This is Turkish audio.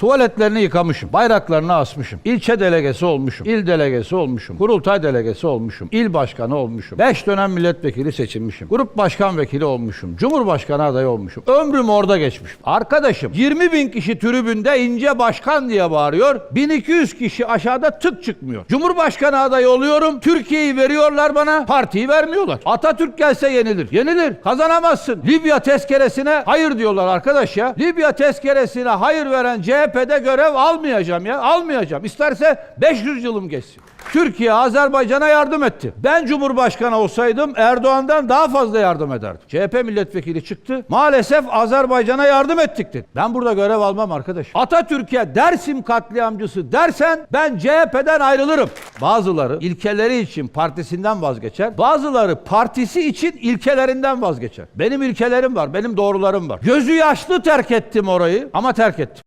Tuvaletlerini yıkamışım. Bayraklarını asmışım. İlçe delegesi olmuşum. il delegesi olmuşum. Kurultay delegesi olmuşum. il başkanı olmuşum. 5 dönem milletvekili seçilmişim. Grup başkan vekili olmuşum. Cumhurbaşkanı adayı olmuşum. Ömrüm orada geçmiş. Arkadaşım 20 bin kişi tribünde ince başkan diye bağırıyor. 1200 kişi aşağıda tık çıkmıyor. Cumhurbaşkanı adayı oluyorum. Türkiye'yi veriyorlar bana. Partiyi vermiyorlar. Atatürk gelse yenilir. Yenilir. Kazanamazsın. Libya tezkeresine hayır diyorlar arkadaş ya. Libya tezkeresine hayır veren CHP'de görev almayacağım ya. Almayacağım. İsterse 500 yılım geçsin. Türkiye Azerbaycan'a yardım etti. Ben Cumhurbaşkanı olsaydım Erdoğan'dan daha fazla yardım ederdim. CHP milletvekili çıktı. Maalesef Azerbaycan'a yardım ettik dedi. Ben burada görev almam arkadaş. Atatürk'e Dersim katliamcısı dersen ben CHP'den ayrılırım. Bazıları ilkeleri için partisinden vazgeçer. Bazıları partisi için ilkelerinden vazgeçer. Benim ilkelerim var, benim doğrularım var. Gözü yaşlı terk ettim orayı ama terk ettim.